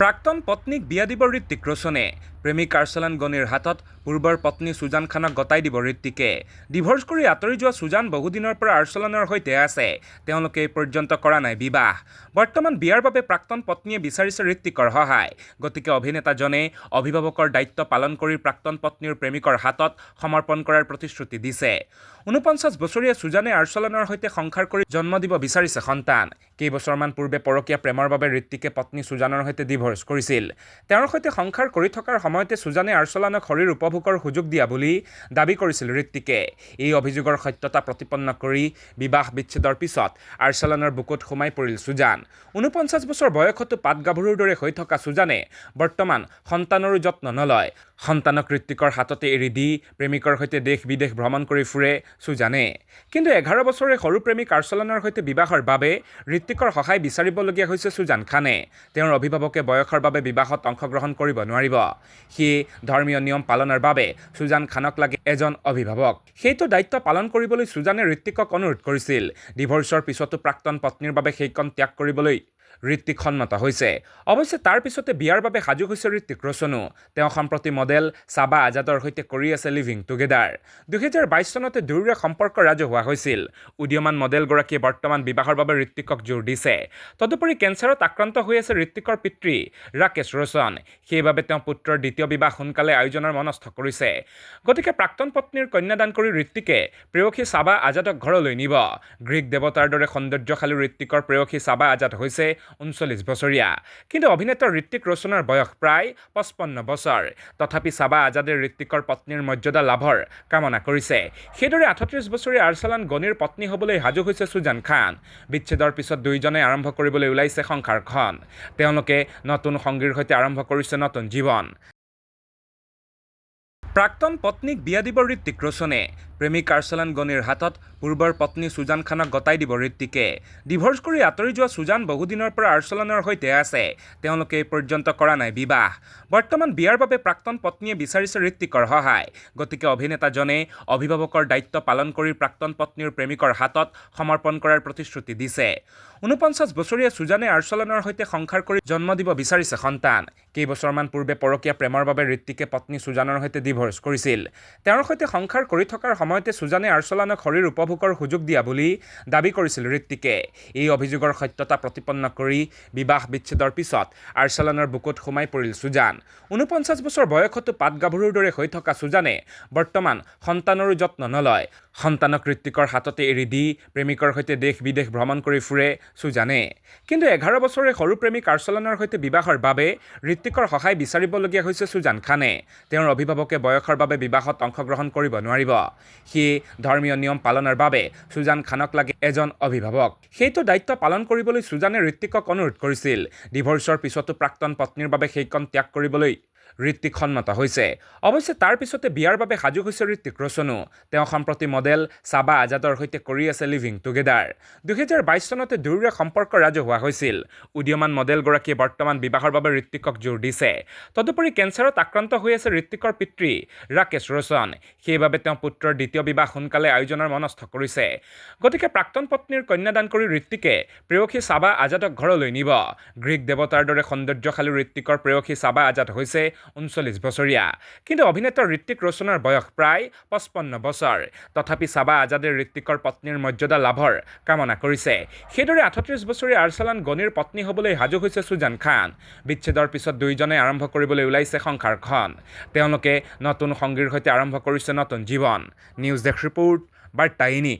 প্ৰাক্তন পত্নীক বিয়া দিব ঋত্বিক ৰোশনে। প্ৰেমিক আৰ্চলান গনিৰ হাতত পূৰ্বৰ পত্নী সুজান খানক গতাই দিব ঋত্বিকে। ডিভ'ৰ্চ কৰি আঁতৰি যোৱা সুজান বহুদিনৰ পৰা আৰ্চলানৰ সৈতে আছে। তেওঁলোকে এই পৰ্যন্ত কৰা নাই বিবাহ। বৰ্তমান বিয়াৰ বাবে প্ৰাক্তন পত্নীয়ে বিচাৰিছে ঋত্বিকৰ সহায়। গতিকে অভিনেতাজনে অভিভাৱকৰ দায়িত্ব পালন কৰি প্ৰাক্তন পত্নীৰ প্ৰেমিকৰ হাতত সমৰ্পণ কৰাৰ প্ৰতিশ্ৰুতি দিছে। ঊনপঞ্চাছ বছৰীয়া সুজানে আৰ্চলানৰ সৈতে সংসাৰ কৰি জন্ম দিব বিচাৰিছে সন্তান। কেইবছৰমান পূৰ্বে পৰকীয়া প্ৰেমৰ বাবে ঋত্বিকে পত্নী সুজানৰ সৈতে ডিভ'ৰ্চ কৰিছিল। তেওঁৰ সৈতে সংসাৰ কৰি থকাৰ সময়তে সুজানে আৰ্চলানক শৰীৰ উপভোগৰ সুযোগ দিয়া বুলি দাবি কৰিছিল ঋত্বিকে। এই অভিযোগৰ সত্যতা প্ৰতিপন্ন কৰি বিবাহ বিচ্ছেদৰ পিছত আৰ্চলানৰ বুকুত সোমাই পৰিল চুজান ঊনপঞ্চাছ বছৰ বয়সতো পাট গাভৰুৰ দৰে হৈ থকা চুজানে বৰ্তমান সন্তানৰো যত্ন নলয়। সন্তানক ঋত্বিকৰ হাততে এৰি দি প্ৰেমিকৰ সৈতে দেশ বিদেশ ভ্ৰমণ কৰি ফুৰে সুজানে। কিন্তু এঘাৰ বছৰে সৰু প্ৰেমিক আৰ্চলানৰ সৈতে বিবাহৰ বাবে ঋত্বিকৰ সহায় বিচাৰিবলগীয়া হৈছে সুজান খানে। তেওঁৰ অভিভাৱকে বয়সৰ বাবে বিবাহত অংশগ্ৰহণ কৰিব নোৱাৰিব। সেয়ে ধৰ্মীয় নিয়ম পালনৰ বাবে সুজান খানক লাগে এজন অভিভাৱক। সেইটো দায়িত্ব পালন কৰিবলৈ সুজানে ঋত্বিকক অনুৰোধ কৰিছিল। ডিভ'ৰ্চৰ পিছতো প্ৰাক্তন পত্নীৰ বাবে সেইকণ ত্যাগ কৰিবলৈ ঋত্বিক সন্মত হৈছে। অৱশ্যে, তাৰ পিছতে বিয়াৰ বাবে সাজু হৈছে ঋত্বিক ৰোশনো। তেওঁ সম্প্ৰতি মডেল চাবা আজাদৰ সৈতে কৰি আছে লিভিং টুগেডাৰ দুহেজাৰ বাইছ চনতে দুয়োৰে সম্পৰ্ক ৰাজহুৱা হৈছিল। উদীয়মান মডেলগৰাকীয়ে বৰ্তমান বিবাহৰ বাবে ঋত্বিকক জোৰ দিছে। তদুপৰি কেঞ্চাৰত আক্ৰান্ত হৈ আছে ঋত্বিকৰ পিতৃ ৰাকেশ ৰোশন। সেইবাবে তেওঁ পুত্ৰৰ দ্বিতীয় বিবাহ সোনকালে আয়োজনৰ মনস্থ কৰিছে। গতিকে প্ৰাক্তন পত্নীৰ কন্যাদান কৰি ঋত্বিকে প্ৰেয়সী চাবা আজাদক ঘৰলৈ নিব। গ্ৰীক দেৱতাৰ দৰে সৌন্দৰ্যশালী ঋত্বিকৰ প্ৰেয়সী চাবা আজাদ হৈছে ঊনচল্লিছ বছৰীয়া। কিন্তু অভিনেতা ঋত্বিক ৰোশনৰ বয়স প্ৰায় পঁচপন্ন বছৰ। তথাপি চাবা আজাদে ঋত্বিকৰ পত্নীৰ মৰ্যাদা লাভৰ কামনা কৰিছে। সেইদৰে আঠত্ৰিছ বছৰীয়া আৰ্চলান গনিৰ পত্নী হ'বলৈ সাজু হৈছে সুজান খান। বিচ্ছেদৰ পিছত দুয়োজনে আৰম্ভ কৰিবলৈ ওলাইছে সংসাৰখন তেওঁলোকে নতুন সংগীৰ সৈতে আৰম্ভ কৰিছে নতুন জীৱন। প্ৰাক্তন পত্নীক বিয়া দিব ঋত্বিক ৰোশনে। প্ৰেমিক আৰ্চলান গনিৰ হাতত পূৰ্বৰ পত্নী সুজান খানক গতাই দিব ঋত্বিকে। ডিভ'ৰ্চ কৰি আঁতৰি যোৱা সুজান বহুদিনৰ পৰা আৰ্চলানৰ সৈতে আছে। তেওঁলোকে এই পৰ্যন্ত কৰা নাই বিবাহ। বৰ্তমান বিয়াৰ বাবে প্ৰাক্তন পত্নীয়ে বিচাৰিছে ঋত্বিকৰ সহায়। গতিকে অভিনেতাজনে অভিভাৱকৰ দায়িত্ব পালন কৰি প্ৰাক্তন পত্নীৰ প্ৰেমিকৰ হাতত সমৰ্পণ কৰাৰ প্ৰতিশ্ৰুতি দিছে। ঊনপঞ্চাছ বছৰীয়া সুজানে আৰ্চলানৰ সৈতে সংসাৰ কৰি জন্ম দিব বিচাৰিছে সন্তান। কেইবছৰমান পূৰ্বে পৰকীয়া প্ৰেমৰ বাবে ঋত্বিকে পত্নী সুজানৰ সৈতে ডিভ'ৰ্চ কৰিছিল। তেওঁৰ সৈতে সংসাৰ কৰি থকাৰ সময়তে সুজানে আৰ্চলানক শৰীৰ উপভোগৰ সুযোগ দিয়া বুলি দাবি কৰিছিল ঋত্বিকে। এই অভিযোগৰ সত্যতা প্ৰতিপন্ন কৰি বিবাহ বিচ্ছেদৰ পিছত আৰ্চলানৰ বুকুত সোমাই পৰিল সুজান। ঊনপঞ্চাছ বছৰ বয়সতো পাট গাভৰুৰ দৰে হৈ থকা সুজানে বৰ্তমান সন্তানৰো যত্ন নলয়। সন্তানক ঋত্বিকৰ হাততে এৰি দি প্ৰেমিকৰ সৈতে দেশ বিদেশ ভ্ৰমণ কৰি ফুৰে সুজানে। কিন্তু এঘাৰ বছৰে সৰু প্ৰেমিক আৰ্চলানৰ সৈতে বিবাহৰ বাবে ঋত্বিকৰ সহায় বিচাৰিবলগীয়া হৈছে সুজান খানে। তেওঁৰ অভিভাৱকে বয়সৰ বাবে বিবাহত অংশগ্ৰহণ কৰিব নোৱাৰিব। সেয়ে ধৰ্মীয় নিয়ম পালনৰ বাবে সুজান খানক লাগে এজন অভিভাৱক। সেইটো দায়িত্ব পালন কৰিবলৈ সুজানে ঋত্বিকক অনুৰোধ কৰিছিল। ডিভ'ৰ্চৰ পিছতো প্ৰাক্তন পত্নীৰ বাবে সেইকণ ত্যাগ কৰিবলৈ ঋত্বিক সন্মত হৈছে। অৱশ্যে, তাৰ পিছতে বিয়াৰ বাবে সাজু হৈছে ঋত্বিক ৰোশনো। তেওঁ সম্প্ৰতি মডেল চাবা আজাদৰ সৈতে কৰি আছে লিভিং টুগেডাৰ দুহেজাৰ বাইছ চনতে দুয়োৰে সম্পৰ্ক ৰাজহুৱা হৈছিল। উদীয়মান মডেলগৰাকীয়ে বৰ্তমান বিবাহৰ বাবে ঋত্বিকক জোৰ দিছে। তদুপৰি কেঞ্চাৰত আক্ৰান্ত হৈ আছে ঋত্বিকৰ পিতৃ ৰাকেশ ৰোশন। সেইবাবে তেওঁ পুত্ৰৰ দ্বিতীয় বিবাহ সোনকালে আয়োজনৰ মনস্থ কৰিছে। গতিকে প্ৰাক্তন পত্নীৰ কন্যাদান কৰি ঋত্বিকে প্ৰেয়সী চাবা আজাদক ঘৰলৈ নিব। গ্ৰীক দেৱতাৰ দৰে সৌন্দৰ্যশালী ঋত্বিকৰ প্ৰেয়সী চাবা আজাদ হৈছে ঊনচল্লিছ বছৰীয়া। কিন্তু অভিনেতা ঋত্বিক ৰোশনৰ বয়স প্ৰায় পঁচপন্ন বছৰ। তথাপি চাবা আজাদে ঋত্বিকৰ পত্নীৰ মৰ্যাদা লাভৰ কামনা কৰিছে। সেইদৰে আঠত্ৰিছ বছৰীয়া আৰ্চলান গনিৰ পত্নী হ'বলৈ সাজু হৈছে সুজান খান। বিচ্ছেদৰ পিছত দুয়োজনে আৰম্ভ কৰিবলৈ ওলাইছে সংসাৰখন তেওঁলোকে নতুন সংগীৰ সৈতে আৰম্ভ কৰিছে নতুন জীৱন। News desk report, বাৰ্তাইনী।